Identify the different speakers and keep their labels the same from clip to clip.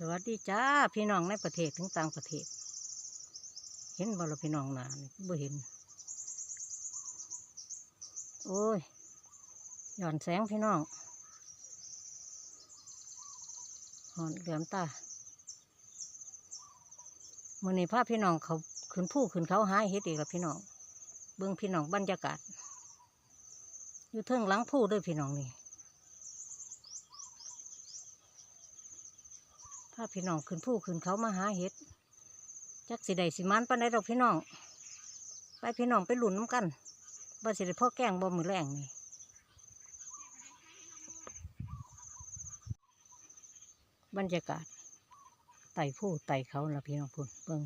Speaker 1: สวัสดีจ้าพี่น้องในประเทศถึงต่างประเทศ เห็นบ่เราพี่น้องหนานี่บ่เห็น โอ้ยหย่อนแสงพี่น้องหอนเหลือมตามื่อนี้พาพี่น้องเขาขึ้นผู้ขึ้นเขาหาเฮ็ดอีกแล้วพี่น้องเบิ่งพี่น้องบรรยากาศ อยู่เทิงหลังผู้ด้วยพี่น้องนี่ พี่น้องขึ้นผู้ขึ้นเขามาหาเห็ดจักสิได้สิมันปานใดดอกพี่น้อง ไปพี่น้องไปหลุนน้ำกันว่าสิได้พ่อแก้งบ่มือแรงนี่บรรยากาศไต่ผู้ไต่เขาละพี่น้องพุ่นเบิ่ง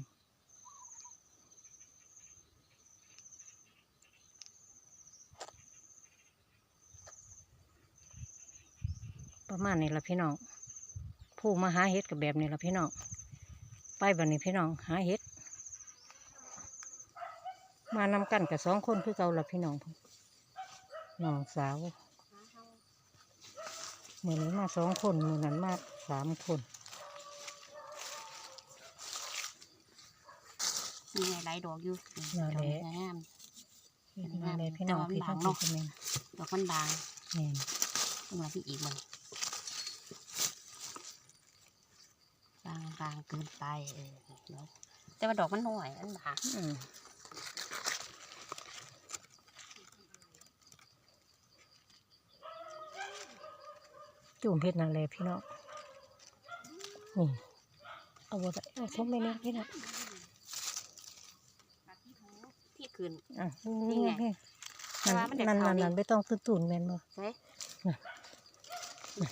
Speaker 1: ประมาณนี้ละพี่น้อง ผู้มาหาเห็ดกับแบบนี้ละพี่น้อง ไปแบบนี้พี่น้องหาเห็ด มานำกันกับสองคนคือเก่าละพี่น้องน้องสาวเมื่อนี้มาสองคนเมื่อนั้นมาสามคน
Speaker 2: มีไงหลายดอกอยู่
Speaker 1: น่าแหละ
Speaker 2: ดอกงาม
Speaker 1: เห็ดมาเลยพี่น้อง
Speaker 2: แต่ว่ามัน
Speaker 1: พี่ทั้ง
Speaker 2: บาง
Speaker 1: พี่
Speaker 2: เนาะ
Speaker 1: คอมเมน
Speaker 2: ดอกมันบาง
Speaker 1: แม่น
Speaker 2: ขึ้นมาพี่อีกมัน บางบางเกินไปเออเนาะแต่ว่าดอกมันน้อยอันบาง
Speaker 1: อืมจุ่มเห็ดนั่นแหละพี่น้องนี่เอาบดเอาส้มไปเนี่ยพี่น้อง
Speaker 2: ที่คืน
Speaker 1: อะ
Speaker 2: นี่ไงแต่
Speaker 1: นั่น
Speaker 2: ว่ามันได้
Speaker 1: นั่น
Speaker 2: ขาว
Speaker 1: นั่น
Speaker 2: ดี
Speaker 1: นั่นไม่ต้องตื่นตุ่นแม่นบ่
Speaker 2: ใช่
Speaker 1: น่ะ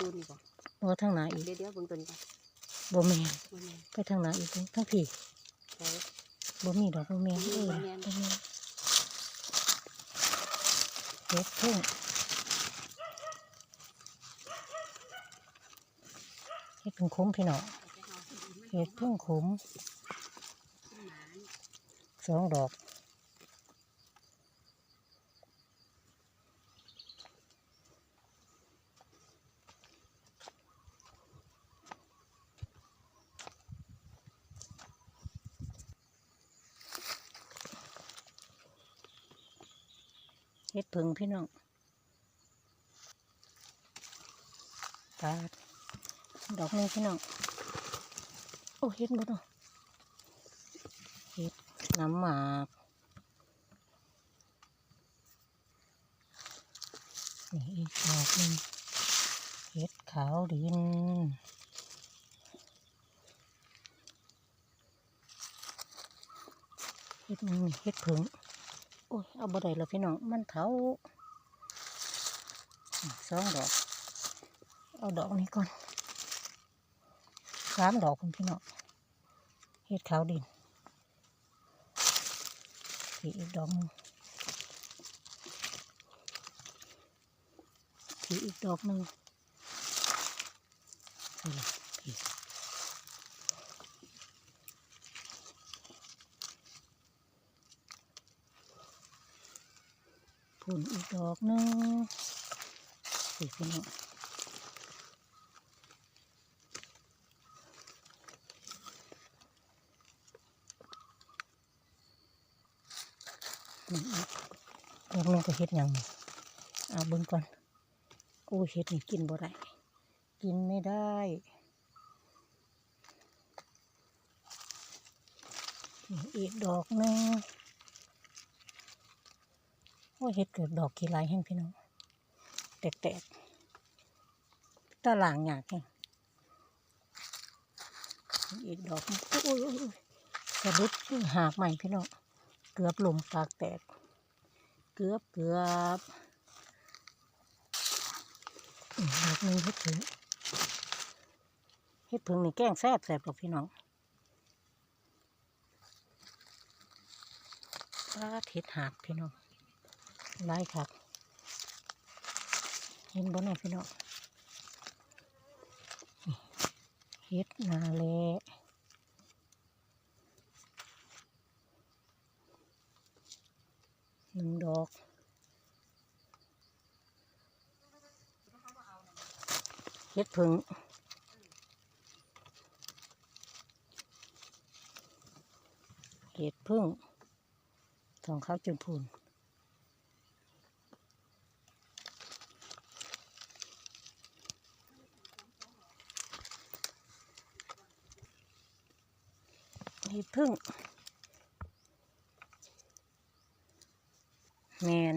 Speaker 2: ดูนี่ก่อน
Speaker 1: บ่ทางไหนอีก
Speaker 2: เดี๋ยวเดี๋ยวเบิ่งตัวนี้ก่อน
Speaker 1: บ่แม่น
Speaker 2: มันนี่
Speaker 1: ไปทางไหนอีกทั้งพี่
Speaker 2: ใช่
Speaker 1: บ่มีดอกบ่แม่น
Speaker 2: บ่
Speaker 1: เอ้ย
Speaker 2: มีบ่แม่น
Speaker 1: บ่แม่นเฮ็ดเพิ่งเฮ็ดเพิ่งขมพี่น้องเฮ็ดเพิ่งขมสองดอก พี่น้องตาดดอกหนึงพี่น้อง โอ้เฮ็ดหมดเนาะเฮ็ดน้ำหมากนี่อีกดอกหนึงเฮ็ดขาวดินเฮ็ดหนึงนี่เฮ็ดผึ่ง โอ้ยเอาบ่ได้แล้วพี่น้องมันเถาอะสองดอก เอาดอกนี้ก่อนสามดอกคุณพี่น้องเฮ็ดขาวดินพี่อีกดอกหนึงพี่อีกดอกหนึ่งุนอีกดอกหนึงพี่พี่น้องนี่อีกดอกนึงก็เฮ็ดยังเอาเบิ่งก่อนโอ้เฮ็ดนี่กินบ่ได้กินไม่ได้อีกดอกหนึง เฮ็ดเกิดดอกกี่ลายแห้งพี่น้องแตกๆตาหลางยากแห้งอีกดอกโอ้ยสะดุดหากใหม่พี่น้องเกือบลมปากแตก เกือบเกือบดอกหนึงเฮ็ดผึ่งเฮ็ดผึ่งนี่แกงแซ่บแซ่บหรอกพี่น้องปลาเฮ็ดหากพี่น้อง ลายคักเห็นบ่หน่อพี่น้องเฮ็ดนาเละหนึ่งดอกเฮ็ดผึ่งเฮ็ดพึ่งทองข้าวจุนพูน เห็ดพึ่งแมน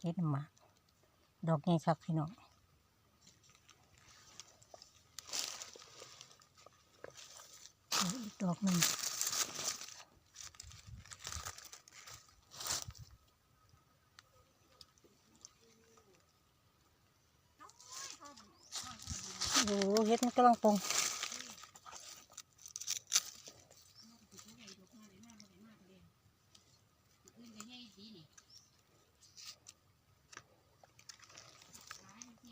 Speaker 1: เห็ดหมากดอกไงครับพี่น้องอีกดอกหนึ่งโอ้โห เฮ็ดมันกำลังปง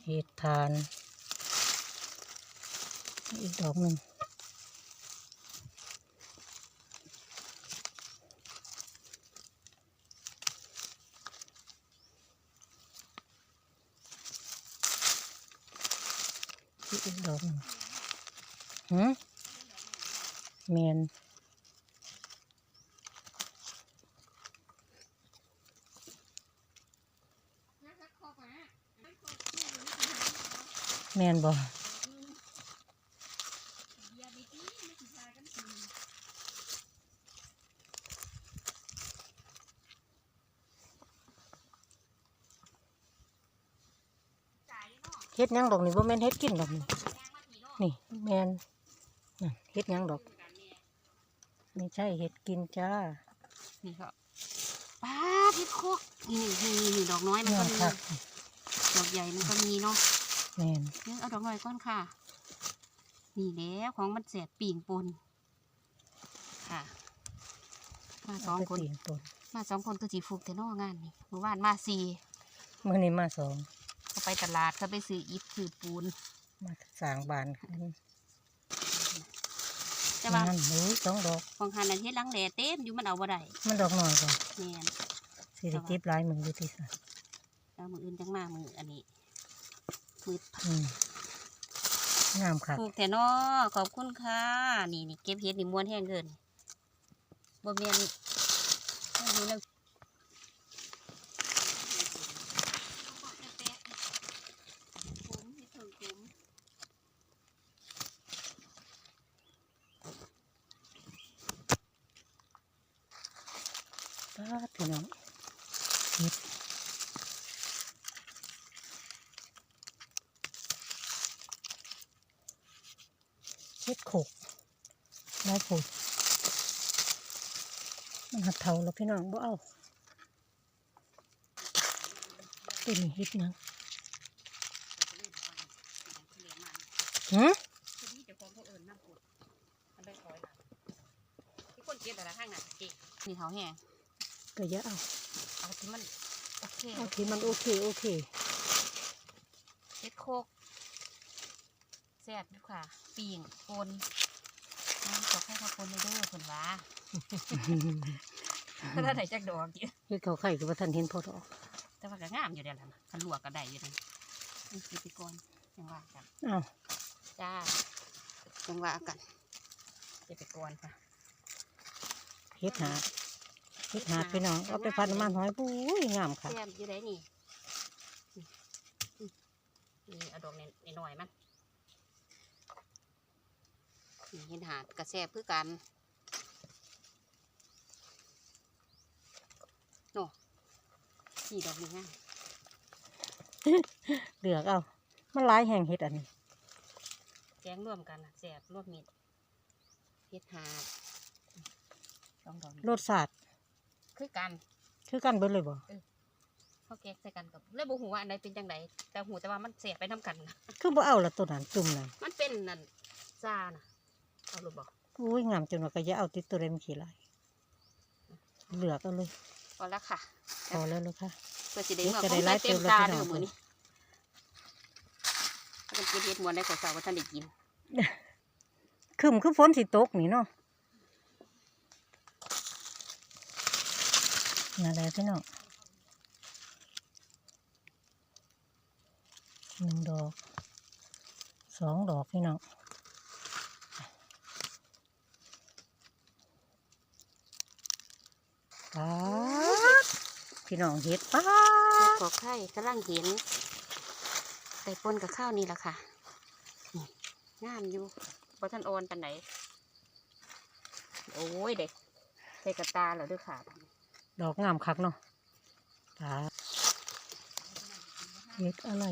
Speaker 1: เห็ดทาน อีกดอกหนึ่ง อีกดอกหนึ่งหืมเมียนเมียน บ่เฮ็ดหยังดอกนี่บ่แม่นเฮ็ดกินดอกนี่นี่แมนนั่นเฮ็ดหยังดอกไม่ใช่เฮ็ดกินจ้า
Speaker 2: นี่ก็ป้าพิษโคกนี่นี่นี่นี่ดอกน้อยมัน
Speaker 1: เนื่
Speaker 2: ก็
Speaker 1: อง
Speaker 2: มี
Speaker 1: คัก
Speaker 2: ดอกใหญ่มันก็มีเนาะ
Speaker 1: แมน
Speaker 2: เนี่ยเอาดอกน้อยก่อนค่ะ นี่แล้วของมันเสียปีงปนค่ะ มาสองคน
Speaker 1: เาไปตีปน
Speaker 2: มาสองคนก็จีฟุกแต่นอกงานนี่เมื่อวานมาสี่
Speaker 1: มื้อนี้มาสอง
Speaker 2: เขาไปตลาดเขาไปซื้ออิฐซื้อปูน
Speaker 1: มาสร้างบ้านขึ้น
Speaker 2: แต่ว่า
Speaker 1: นั่นหนูสองดอก
Speaker 2: ของหันนั่นเฮ็ดหลังแหล่เต็มอยู่มันเอาบ่ได้
Speaker 1: มันดอกน้อยกว่า
Speaker 2: แม่น
Speaker 1: สิได้เก็บหลายมืออยู่ที่ซะ
Speaker 2: แล้วมืออื่นจังมามืออันนี้ มือ
Speaker 1: อืมงามคัก
Speaker 2: ถูกแต่นอขอบคุณค่ะ นี่นี่เก็บเฮ็ดนี่ม้วนแห้งเกินบ่แม่นอันนี้เรา
Speaker 1: ป้าดพี่น้องเฮ็ดเฮ็ดโขกหลายโขกมันหัด เท่าแล้วพี่น้องบ่เอาตัวนี้เฮ็ดหยังหืม
Speaker 2: ที่เจ้าของเขาเอิ้นน้ำปุดมันได้ถอยหลังที่คนเก็บแต่ละข้างน่ะเก็บนี่เท้าแห้ง
Speaker 1: ก็อย่าเอา
Speaker 2: เอาที่มันโอเค
Speaker 1: เอาที่มันโอเคโอเค
Speaker 2: เฮ็ดโคกแซ่บอยู่ค่ะปีงปนน้ำตกให้เขาปนเลยเด้อเพิ่นว่า ถ้าได้จักดอกเดียว
Speaker 1: เฮ็ดเขาไข่คือว่าท่านเห็นพอดอก
Speaker 2: แต่ว่าก็งามอยู่เดี๋ยวนั้นคันลวกก็ได้อยู่นั่นนี่คือไปก่อนยังว่ากัน
Speaker 1: อ้าว
Speaker 2: จ้ายังว่ากันเก็บไปก่อนค่ะ
Speaker 1: เฮ็ดหาเฮ็ดหาพี่น้องเอาไปพันน้ำมันหอยปุ้ยงามค่ะ
Speaker 2: แซมอยู่ไหนนี่นี่นี่เอาดอกนี่หน่อยๆมันนี่เห็นหาดกระแซบคือกัน โน่นี่ดอกนี้ง่าย
Speaker 1: เลือกเอา มันหลายแห่งเฮ็ดอันนี้
Speaker 2: แกงร่วมกันน่ะแซบรวมมิดเห็ดหาดสองดอกนี้
Speaker 1: รสชาติ
Speaker 2: คือกัน
Speaker 1: คือกันเบิดเลยบ่
Speaker 2: เขาแกงใส่กันกับเลยบ่หูว่าอันใดเป็นจังไดแต่หูแต่ว่ามันแสบไปน้ำกันนะ
Speaker 1: คือบ่เอาละตัวนั้นจุ่มเลย
Speaker 2: มันเป็นนั่นซานะเอาลูกบอก
Speaker 1: อุ้ยงามจนว่าก็อย่าเอาติดตัวใดมันขี้ลายเลือกเอาเลย
Speaker 2: พอแล้วค่ะ
Speaker 1: พอแล้วลูกค่ะ
Speaker 2: เพื่อสิได้
Speaker 1: เมื่
Speaker 2: อคงได้เต็ม
Speaker 1: ตา
Speaker 2: เด้
Speaker 1: อ
Speaker 2: มือนี้มันกินเห็ดมวนได้ของสาวว่าท่านได้กิน
Speaker 1: คึมคือฝนสิตกนี่เนาะน่าแล้วพี่น้องหนึ่งดอกสองดอกพี่น้องครั พี่น้องเฮ็ดป๊า
Speaker 2: เฮ็ด
Speaker 1: ด
Speaker 2: กอกไข่กำลังเห็นไก่ปนกับข้าวนี่แหละค่ะนี่งามอยู่พอท่านอ่อนปันไหนโอ้ยเด็กใส่กระตาเหรอด้วยค่ะ
Speaker 1: ดอกงามคักเนาะป๊าดเฮ็ดอะไร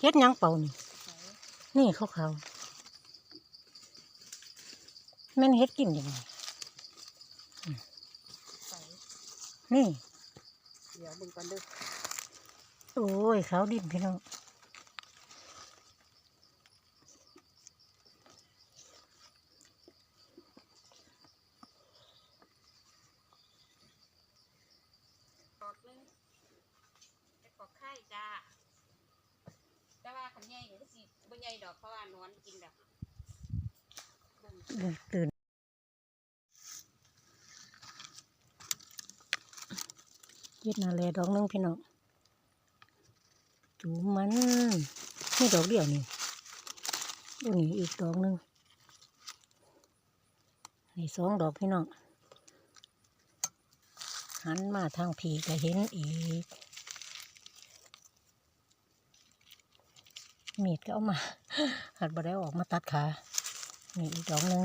Speaker 1: เฮ็ดหยังเป่านี่นี่ขาวๆแม่นเฮ็ดกินยังไง
Speaker 2: ใส่
Speaker 1: นี่
Speaker 2: เดี๋ยวดึงก่อนเด้อ
Speaker 1: โอ้ยขาวดินพี่น้อง
Speaker 2: กอกนึงไก่กอกไข่จ้าแต่ว่าขันใหญ่เนี่ยก็สิบ่ใหญ่ดอกเพราะว่านอนกินแบบเบิ่ง
Speaker 1: เออตื่นเฮ็ ดอกหนึงพี่น้องจูมันนี่ดอกเดียวนี่ดูนี่อีกดอกหนึงนี่สองดอกพี่น้องหันมาทางผีก็เห็นอีกมีดก็เอามาหัดบ่ได้ออกมาตัดขานี่อีกดอกหนึง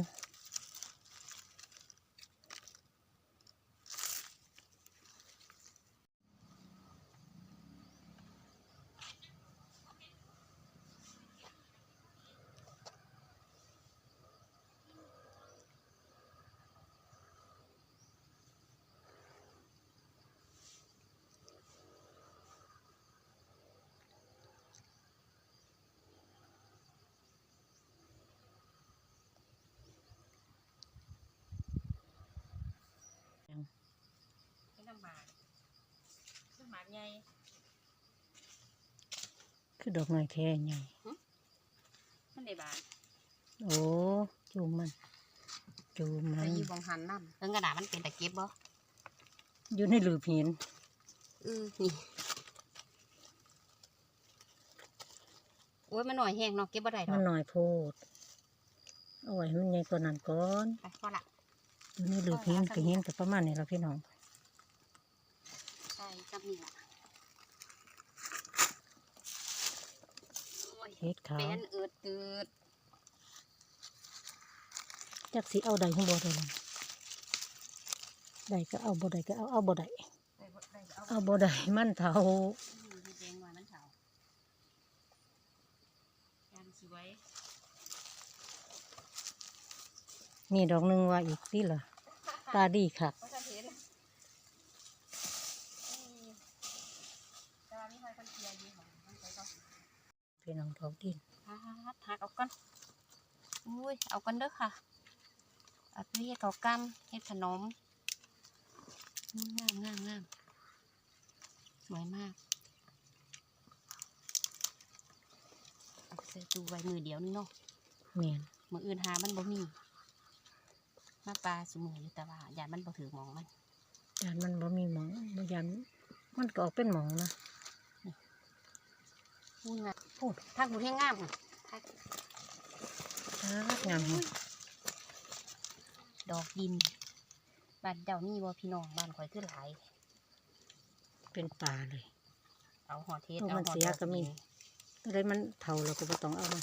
Speaker 2: เป็นน้ำหมากน้ำหมากใหญ่
Speaker 1: คือดอกไม้แค่ใหญ่
Speaker 2: มันได้บาน
Speaker 1: โอ้จูมมัน จูมมั
Speaker 2: ไป
Speaker 1: น
Speaker 2: อยู่บองหันน้ำเพิ่งกระดาษมันเป็นตะเก็บบ่
Speaker 1: อยู่ในหลืบหิน
Speaker 2: อือนี่โอ้ยมันหน่อยแห้งเนาะเก็บบ่ได้ด
Speaker 1: มั
Speaker 2: อนก
Speaker 1: หน่อยโพดเอาไว้ให้มันใหญ่กว่านั้นก่อน
Speaker 2: ไปพอละ
Speaker 1: อยู่ในหลืบหินก็เห็นแต่ประมาณนี้ละพี่น้อง
Speaker 2: ใช่จับนี่ละโอ้ย
Speaker 1: เฮ็ดขาว
Speaker 2: เป็นอืดตืด
Speaker 1: จักสิเอาใดข้างบนได้เลยใดก็เอาบ่ใดก็เอาเอาบ่ใด
Speaker 2: ได้บ่ได้เอา
Speaker 1: เอาบ่ใดมันเท่า
Speaker 2: อืมให้แดงหน่อยมันเฉาแอนสวย
Speaker 1: มีดอกหนึงว่าอีกที่ละตาดีค่ะ
Speaker 2: เพราะฉันเห็นอืมแต่ว่ามีใครคนเชียร์ดีของมันไปก็
Speaker 1: พี่ น้องดอกดิน
Speaker 2: หักหักหักเอากันอุ้ยเอากันเด้อค่ะเอาไปเฮ็ดข้าวกำเฮ็ดขนมอืมงามงามงามสวยมากเอาใส่ตู้ไว้มือเดียวนึงเนาะ
Speaker 1: เมียน
Speaker 2: มืออื่นหามันบ่มีมาปลาสมืออยู่แต่ว่าอย่ามันบ่ถือหมองมัน
Speaker 1: ยานมันบ่มีหมองบ่ยันมันก็ออกเป็นหมองนะ
Speaker 2: พูดงาม พูดทางพูดให้งามค่ะทาง
Speaker 1: อ่างามแฮะ
Speaker 2: ดอกดินบ้านเจ้านี่บ่พี่น้องบ้านข่อยคือหลาย
Speaker 1: เป็นป่าเลย
Speaker 2: เอาหอเทศ
Speaker 1: โอ้
Speaker 2: เอา
Speaker 1: มัน
Speaker 2: หอ
Speaker 1: เสีย
Speaker 2: ดอก
Speaker 1: ก็มี
Speaker 2: ดิน
Speaker 1: อะไรมันเท่าเราก็บ่ต้องเอามา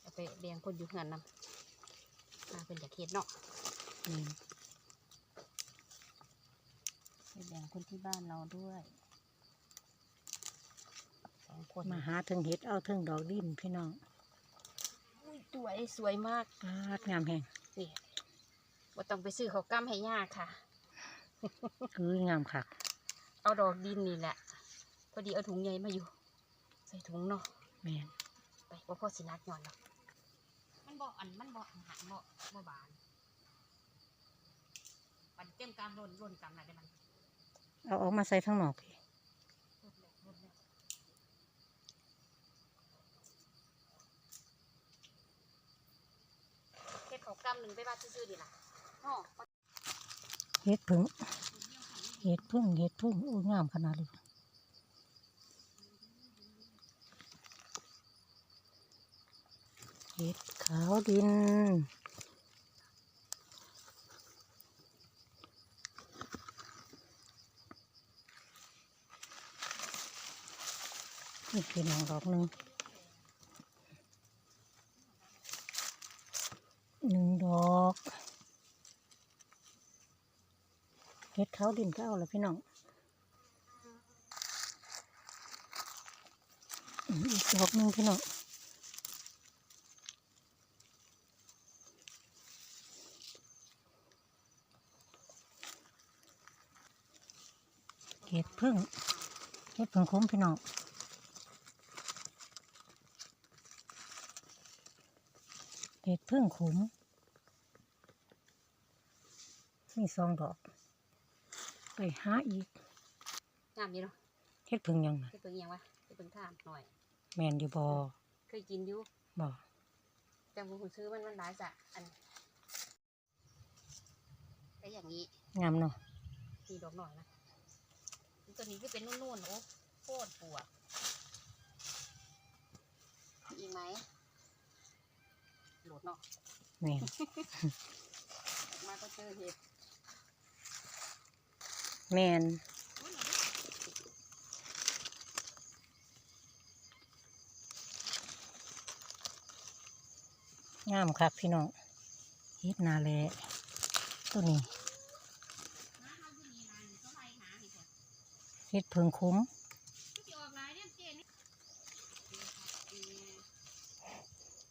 Speaker 2: เอาไปแบ่งคนอยู่เฮือนนำมาเป็นจากเฮ็ดเนาะ
Speaker 1: เมียน
Speaker 2: ไป แบ่งคนที่บ้านเราด้วยสองคน
Speaker 1: มาหาเทิงเห็ดเอาเทิงดอกดินพี่น้อง
Speaker 2: อุ้ยสวยสวยมาก
Speaker 1: ปาดงามแฮง
Speaker 2: นี่บ่ต้องไปซื้อข้าวกล้ำให้ยากค่ะ
Speaker 1: คืองามคัก
Speaker 2: เอาดอกดินนี่แหละพอดีเอาถุงใหญ่มาอยู่ ใส่ถุงเนาะ
Speaker 1: แม่น
Speaker 2: ไปว่าพ่อสินักหน่อยเนาะมันบอกอันมันบอกอันหันบอกบ่บานมันเต็มกามร่นร่นกามอะไรได้มัน
Speaker 1: เอาออกมาใส่ทั้งนอกพี่
Speaker 2: ร่นแล้วร่นแล้วเฮ็ดของกำหนึ่งไปบ้านซื่อๆดีล่ะอ๋อ
Speaker 1: เห็ดพึ่งเห็ดพึ่งเห็ดพึ่งโอ้ยงามขนาดเลยเห็ดขาวดิน นี่คือหนังดอกหนึ่งหนึ่งดอกเห็ดเขาดินก็เอาละพี่น้องอีกดอกหนึ่งพี่น้องเห็ดพึ่งเห็ดพึ่งคุ้มพี่น้อง เห็ดพึ่งขุม มีสองดอก ไปหาอีก
Speaker 2: งามดีเนาะ
Speaker 1: เห็ดพึ่งยังน่ะ
Speaker 2: เฮ็ดเพิ่งยังวะเฮ็ดเพิ่งทานหน่อย
Speaker 1: แมนอยู่บอ
Speaker 2: เคยกินอยู่
Speaker 1: บอ
Speaker 2: แต่ผมซื้อมันมันหลายจ้ะอันแต่อย่างนี้
Speaker 1: งามเนาะ
Speaker 2: มีดอกหน่อยนะตัวนี้ก็เป็นนุ่นๆโอ้โคตรปวดอีกไหม โหลดเนาะ
Speaker 1: แมน
Speaker 2: ออกมาก็เจอเห็ด
Speaker 1: แมนงามคักพี่น้องเฮ็ดนาแลตัวนี้เฮ็ดพึ่งคุ้ม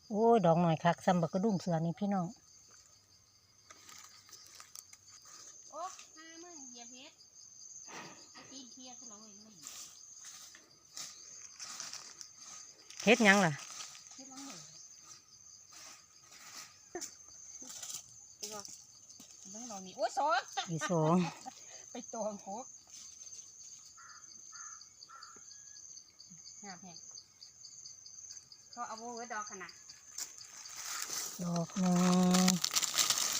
Speaker 1: โอ้ ยดอกหน่อยคักซ้ำบักกระดุมเสือนี่พี่น้อง
Speaker 2: โอ้ห้ามึงเหยียบเห็ดตีนเทียขึ้นเลยไม่
Speaker 1: เฮ็ดหยังล่ะ
Speaker 2: เห็ดน้ำหนึ่งไอ้ก็เบิ่งเรานี่โอ้ยสอง
Speaker 1: อีสอง
Speaker 2: ไปตองโคกงามแฮงเขาเอาโบไว้ดอกขนาด
Speaker 1: ดอกหนึ่ง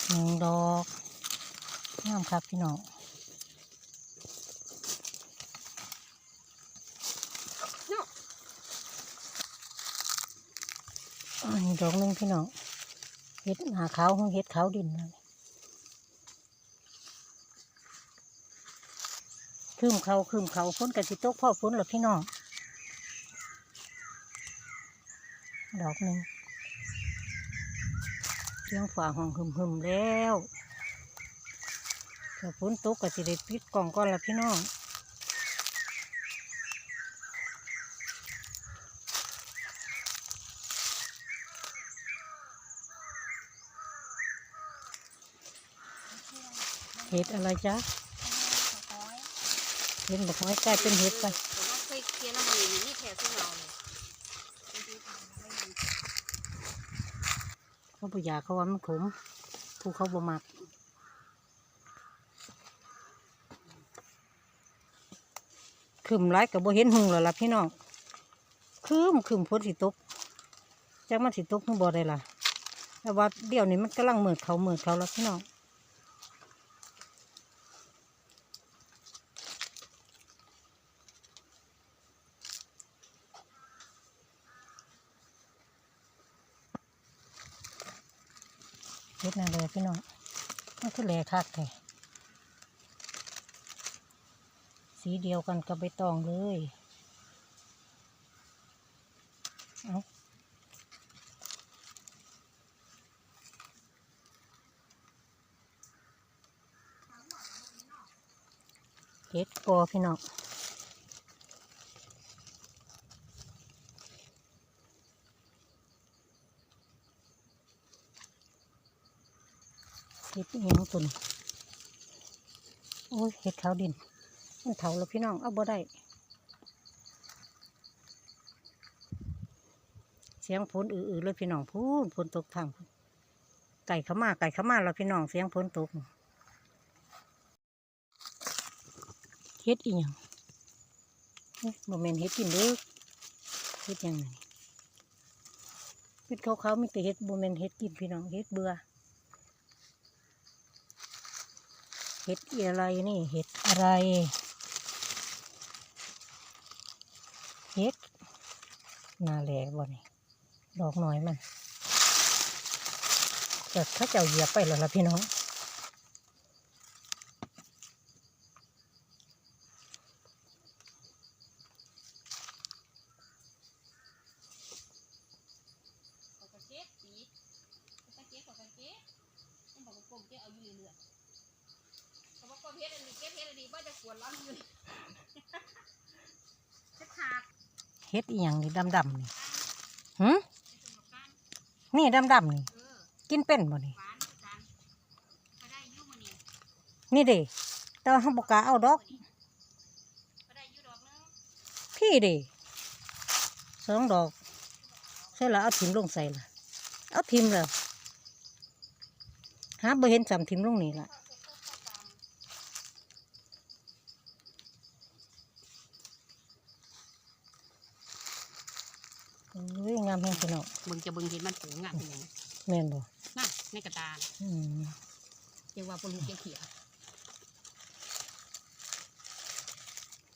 Speaker 1: หนึ่งดอกงามครับพี่น้องอันนี้ดอกหนึ่งพี่น้องเฮ็ดหาขาวของเฮ็ดขาวดินนั่นคืมเขาคืมเขาพ้นกับสิตกพ่อพ้นหรอพี่น้อง ดอกหนึ่ง เสียงฝ่าห้องหึมหึมแล้วถ้าฝนตกก็สิได้ปิดกล่องก่อนละพี่น้องเห็ดอะไรจ๊ะ
Speaker 2: เห็
Speaker 1: ดบอกให้กลายเป็นเห็ดไป
Speaker 2: เคยเคลียร์น้ำมันนี่นี่แถวซึ่งเราเลย
Speaker 1: เขาบ่อยาเขาว่ามันขมผู้เขาบ่มักขึ้นไรกับบ่เห็นหุงแล้วล่ะพี่น้องคืมคืมฝนสิตกจักมันสิตกหรือบ่ได้ล่ะแต่ว่าเดี๋ยวนี้มันกำลังเหมืดเขาเหมืดเขาแล้วพี่น้อง ดนั่นเลยพี่น้องมันคือแหลคักแท้สีเดียวกันกับใบตองเลยเอาเฮ็ดกอพี่น้องเฮ็ดอิหยังตุนโอ้ยเฮ็ดเขาดิน มันเถาแล้วพี่น้อง เอาบ่ได้ เสียงฝนอือๆเลยพี่น้องพูนฝนตกทางไก่ข้ามาไก่ข้ามาแล้วพี่น้องเสียงฝนตกเฮ็ดอีหยังโมเมนเฮ็ดกินเด้อเฮ็ดยังไงเฮ็ดขาวๆมีแต่เฮ็ดโมเมนเฮ็ดกินพี่น้องเฮ็ดเบื่อ เฮ็ดอะไรนี่เฮ็ดอะไรเฮ็ดนาแหลบ่นี่ดอกหน่อยมันแต่ถ้าเจ้าเหยียบไปแล้วล่ะพี่น้อง
Speaker 2: เก็เก็บสีเขาก็เก็บเขาก็เก็บมันบอกว่ากลมเก็บเอาอยู่เรื่อย เขาบอกกลมเฮ็ดอันนี้เก็บเฮ็ดอันนี้ว่าจะสวนล้ำอยู่จะขาด
Speaker 1: เฮ็ดอีหยังนี่ดำๆนี่หืม
Speaker 2: เป็นสมการ
Speaker 1: นี่ดำๆนี่
Speaker 2: เออ
Speaker 1: กินเป็นบ่นี่
Speaker 2: หวานกันก็ได้อยุ่มันนี่
Speaker 1: นี่เด้แต่ว่าเฮาบ่กล้าเอาดอก
Speaker 2: ก็ได้อยุ่ดอกนึง
Speaker 1: พี่เด้สองดอกใช่ละเอาทิมลงใส่ละเอาทิมแล้วหาบ่เห็นจำทิมลงนี่ละ โอ้ยงามแฮงพี่น้อง
Speaker 2: เบิ่งจะเบิ่งเห็นมันสูงอะเป็นหยัง
Speaker 1: แม่นบ่
Speaker 2: น่ะในกระดาน
Speaker 1: อืม
Speaker 2: เรียกว่าปลูกเขียวๆ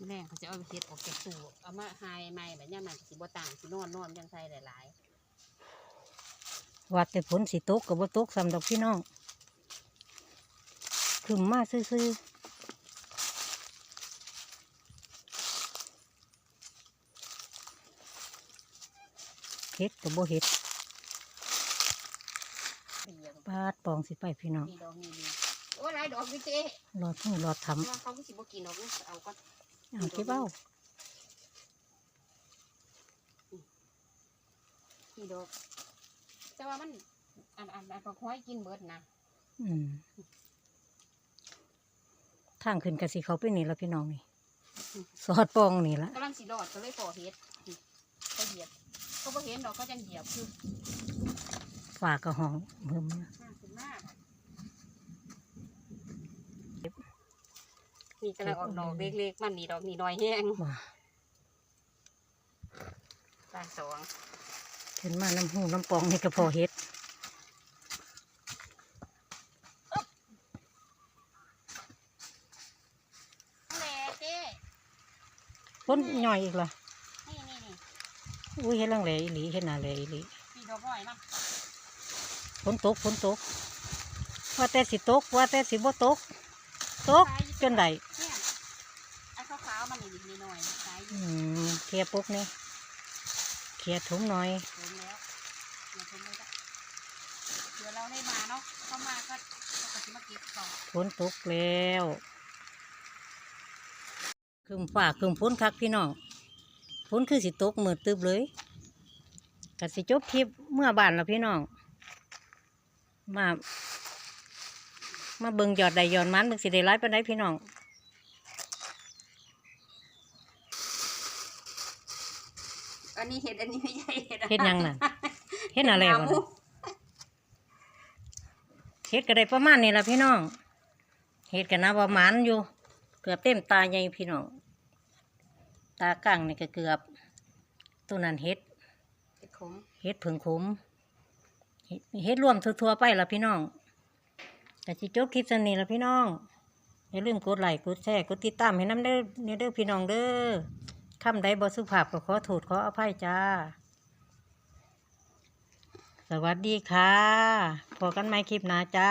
Speaker 2: แม่เขาจะเอาไปเฮ็ดออกจากตู้เอามาหายใหม่แบบเนี้ยมันสิบ่ต่างสินอนนอนยังใส่หลาย
Speaker 1: ว่าแต่ฝนสิตกก็บ่ตกสำดอกพี่น้องขึ้นมาซื่อๆ ฮ็ดก็บ่เฮ็ด
Speaker 2: ๆปีอะ
Speaker 1: ปาดปองสิไปพี่น้อง
Speaker 2: มีดอกนี่ดีโอ้หลายดอกพี่เจ๊
Speaker 1: รอทุ่งรอทำ
Speaker 2: ว่าเขาก็สิบ่กินดอกนี่เอาก็
Speaker 1: เอาเก็บเอา
Speaker 2: พี่ดอกแต่ว่ามันอันอันอันก็ค่อยกินเบิดนะ
Speaker 1: อืมทางขึ้นกะสิเขาไปนี่ละพี่น้องนี่ สอดปองนี่ละ
Speaker 2: กำลังสิรอดก็เลยก่อเฮ็ดเขาเหยียบ เขาบ่เห็นดอกเขาจังเหยียบคือ
Speaker 1: ฝากกระห้องเพิ่มมา
Speaker 2: มากขึ้นมากนี่กำลังออกดอกเล็กๆมันนี่ดอกนี่น้อยแห้ง
Speaker 1: ว่า
Speaker 2: ตาสอง
Speaker 1: ขึ้นมาน้ำหูน้ำปองนี่ก็พอเฮ็ด
Speaker 2: แหล่เจ๊
Speaker 1: พ้นย่อยอีกละ
Speaker 2: นี่นี่นี่
Speaker 1: อุ้ยเฮ็ดลังแหลอีหลีเฮ็ดหนาแหลอีหลี
Speaker 2: พี่ดอกน้อยมั้ง
Speaker 1: ฝนตกฝนตก ว่าแต่สิตก ว่าแต่สิบ่ตก ตกจนได้
Speaker 2: เนี่ยไอ้ขาวๆมันนี่นิดหน่อยขายอยู่
Speaker 1: อืมเคลียร์ปุ๊กนี่เคลียร์ถุงหน่อย
Speaker 2: ถึงแล้วเดี๋ยวผมไม่ได้เดี๋ยวเราได้มาเนาะเข้ามาก็ก็จะมาเก็บต่อ
Speaker 1: ฝนตกแล้วคืมฝ่าคืมฝนคักพี่น้อง ฝนคือสิตกมืดตึบเลยกสิจบคลิปเมื่อบ้านแล้วพี่น้อง มา มาเบิ่งยอดใดยอดมันเบิ่งสิได้ร้ายปานใดพี่น้อง
Speaker 2: อันนี้เห็ดอันนี้ไม่ใช่เห็ด
Speaker 1: เฮ็ดหยังน่ะเฮ็ดอะไร
Speaker 2: ห
Speaker 1: วะ
Speaker 2: มู
Speaker 1: น่ะเฮ็ดก็ได้ประมาณนี้ละพี่น้องเฮ็ดกันนะประมาณอยู่ เกือบเต็มตาใหญ่พี่น้อง ตากลางนี่ก็เกือบตัวนั้นเฮ็ด
Speaker 2: เห็ดขม
Speaker 1: เฮ็ดผึ่งขมเฮ็ดเฮ็ดรวมทั่วๆไปละพี่น้องแต่สิจบคลิปสนี้ละพี่น้องอย่าลืมกดไลค์กดแชร์กดติดตามให้น้ำเด้อเนี่ยเด้อพี่น้องเด้อคำใดบ่สุภาพก็ขอโทษขออภัยจ้า สวัสดีค่ะพบกันใหม่คลิปหน้าจ้า